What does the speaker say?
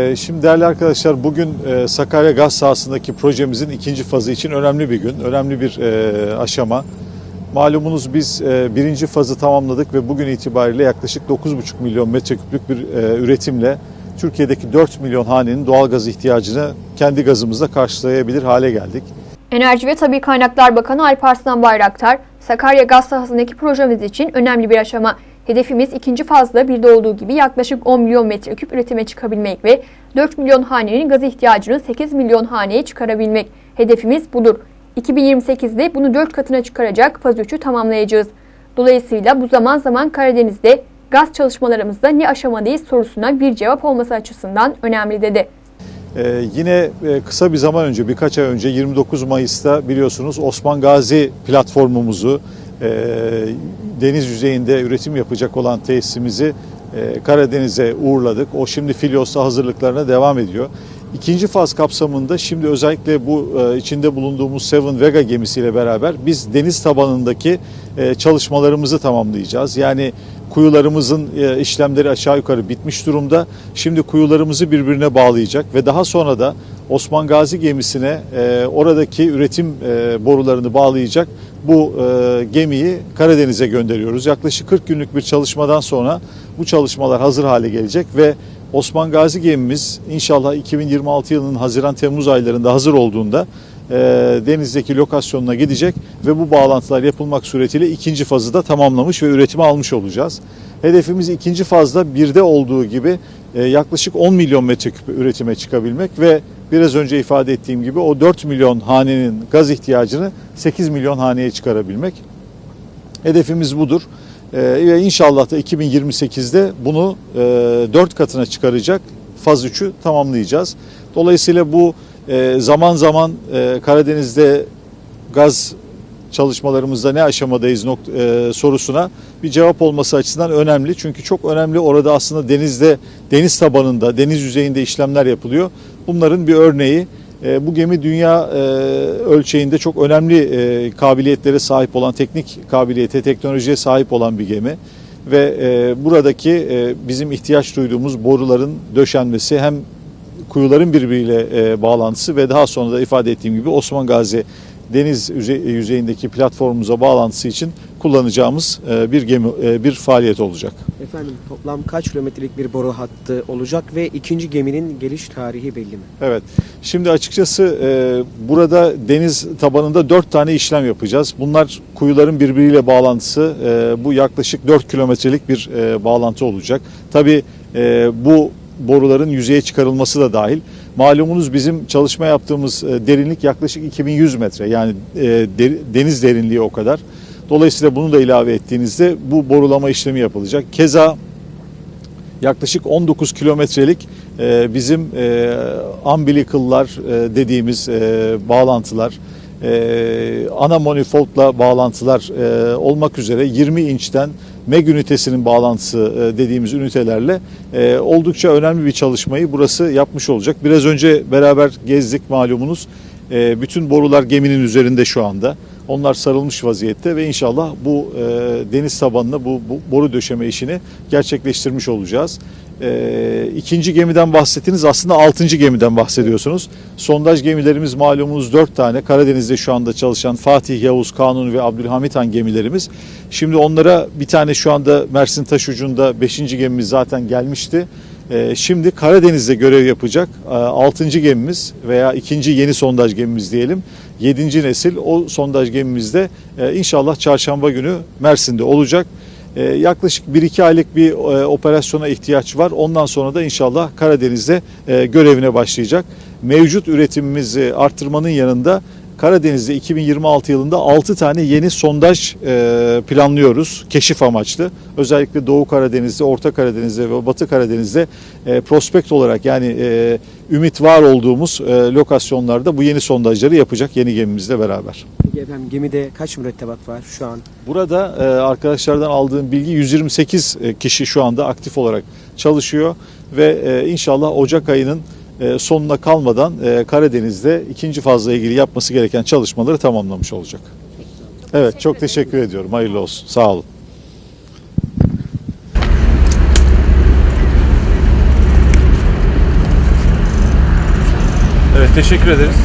Ee, Şimdi değerli arkadaşlar bugün e, Sakarya gaz sahasındaki projemizin ikinci fazı için önemli bir gün, önemli bir e, aşama. Malumunuz biz e, birinci fazı tamamladık ve bugün itibariyle yaklaşık 9,5 milyon metreküplük bir üretimle Türkiye'deki 4 milyon hanenin doğal gaz ihtiyacını kendi gazımızla karşılayabilir hale geldik. Enerji ve Tabi Kaynaklar Bakanı Alparslan Bayraktar, Sakarya gaz sahasındaki projemiz için önemli bir aşama. Hedefimiz ikinci fazla bir de olduğu gibi yaklaşık 10 milyon metreküp üretime çıkabilmek ve 4 milyon hanenin gaz ihtiyacını 8 milyon haneye çıkarabilmek. Hedefimiz budur. 2028'de bunu 4 katına çıkaracak faz 3'ü tamamlayacağız. Dolayısıyla bu zaman zaman Karadeniz'de gaz çalışmalarımızda ne aşamadayız sorusuna bir cevap olması açısından önemli dedi. Ee, yine e, kısa bir zaman önce, birkaç ay önce 29 Mayıs'ta biliyorsunuz Osman Gazi platformumuzu e, deniz yüzeyinde üretim yapacak olan tesisimizi e, Karadeniz'e uğurladık. O şimdi Filyos'ta hazırlıklarına devam ediyor. İkinci faz kapsamında şimdi özellikle bu e, içinde bulunduğumuz Seven Vega gemisiyle beraber biz deniz tabanındaki e, çalışmalarımızı tamamlayacağız. Yani kuyularımızın e, işlemleri aşağı yukarı bitmiş durumda. Şimdi kuyularımızı birbirine bağlayacak ve daha sonra da Osman Gazi gemisine e, oradaki üretim e, borularını bağlayacak bu e, gemiyi Karadeniz'e gönderiyoruz. Yaklaşık 40 günlük bir çalışmadan sonra bu çalışmalar hazır hale gelecek ve Osman Gazi gemimiz inşallah 2026 yılının Haziran-Temmuz aylarında hazır olduğunda denizdeki lokasyonuna gidecek ve bu bağlantılar yapılmak suretiyle ikinci fazı da tamamlamış ve üretime almış olacağız. Hedefimiz ikinci fazda birde olduğu gibi e, yaklaşık 10 milyon metreküp üretime çıkabilmek ve biraz önce ifade ettiğim gibi o 4 milyon hanenin gaz ihtiyacını 8 milyon haneye çıkarabilmek. Hedefimiz budur. Ee, inşallah da 2028'de bunu e, 4 katına çıkaracak faz 3'ü tamamlayacağız. Dolayısıyla bu e, zaman zaman e, Karadeniz'de gaz çalışmalarımızda ne aşamadayız e, sorusuna bir cevap olması açısından önemli. Çünkü çok önemli orada aslında denizde, deniz tabanında, deniz yüzeyinde işlemler yapılıyor. Bunların bir örneği. E, bu gemi dünya ölçeğinde çok önemli kabiliyetlere sahip olan, teknik kabiliyete, teknolojiye sahip olan bir gemi. Ve e, buradaki e, bizim ihtiyaç duyduğumuz boruların döşenmesi hem kuyuların birbiriyle e, bağlantısı ve daha sonra da ifade ettiğim gibi Osman Gazi deniz yüze- yüzeyindeki platformumuza bağlantısı için kullanacağımız e, bir gemi e, bir faaliyet olacak. Efendim toplam kaç kilometrelik bir boru hattı olacak ve ikinci geminin geliş tarihi belli mi? Evet. Şimdi açıkçası e, burada deniz tabanında dört tane işlem yapacağız. Bunlar kuyuların birbiriyle bağlantısı. Bu yaklaşık 4 kilometrelik bir bağlantı olacak. Tabii bu boruların yüzeye çıkarılması da dahil. Malumunuz bizim çalışma yaptığımız e, derinlik yaklaşık 2100 metre. Yani e, deniz derinliği o kadar. Dolayısıyla bunu da ilave ettiğinizde bu borulama işlemi yapılacak. Keza yaklaşık 19 kilometrelik e, bizim umbilical'lar dediğimiz bağlantılar, e, ana manifoldla bağlantılar e, olmak üzere 20 inçten MEG ünitesinin bağlantısı e, dediğimiz ünitelerle e, oldukça önemli bir çalışmayı burası yapmış olacak. Biraz önce beraber gezdik malumunuz. E, bütün borular geminin üzerinde şu anda. Onlar sarılmış vaziyette ve inşallah bu e, deniz tabanına bu, bu boru döşeme işini gerçekleştirmiş olacağız. E, ikinci gemiden bahsettiniz aslında altıncı gemiden bahsediyorsunuz. Sondaj gemilerimiz malumunuz dört tane Karadeniz'de şu anda çalışan Fatih, Yavuz, Kanuni ve Abdülhamit Han gemilerimiz. Şimdi onlara bir tane şu anda Mersin Taşucu'nda beşinci gemimiz zaten gelmişti. Ee, Şimdi Karadeniz'de görev yapacak 6. gemimiz veya ikinci yeni sondaj gemimiz diyelim. 7. nesil o sondaj gemimizde e, inşallah çarşamba günü Mersin'de olacak. E, Yaklaşık 1-2 aylık bir e, operasyona ihtiyaç var. Ondan sonra da inşallah Karadeniz'de e, görevine başlayacak. Mevcut üretimimizi arttırmanın yanında Karadeniz'de 2026 yılında 6 tane yeni sondaj e, planlıyoruz keşif amaçlı. Özellikle Doğu Karadeniz'de, Orta Karadeniz'de ve Batı Karadeniz'de e, prospekt olarak yani e, ümit var olduğumuz lokasyonlarda bu yeni sondajları yapacak yeni gemimizle beraber. Peki efendim gemide kaç mürettebat var şu an? Burada arkadaşlardan aldığım bilgi 128 kişi şu anda aktif olarak çalışıyor ve inşallah Ocak ayının e, sonuna kalmadan e, Karadeniz'de ikinci fazla ilgili yapması gereken çalışmaları tamamlamış olacak. Evet çok teşekkür ediyorum. Hayırlı olsun. Sağ olun. Evet teşekkür ederiz.